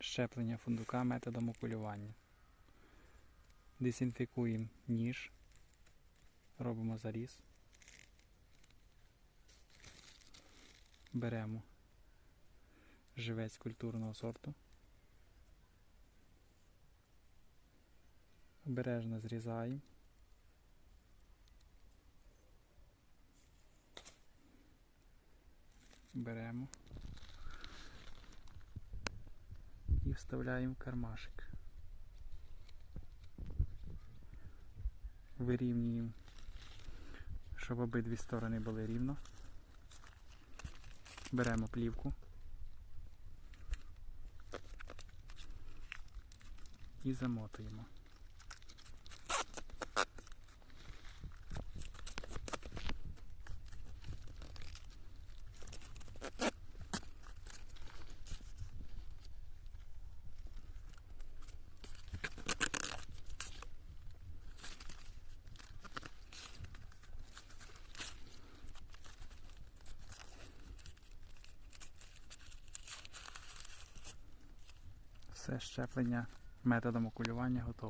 щеплення фундука методом окулювання. Дезінфікуємо ніж, робимо заріз. Беремо живець культурного сорту. Обережно зрізаємо. Беремо вставляємо кармашик. Вирівнюємо, щоб обидві сторони були рівно. Беремо плівку і замотуємо. Все щеплення методом окулювання готово.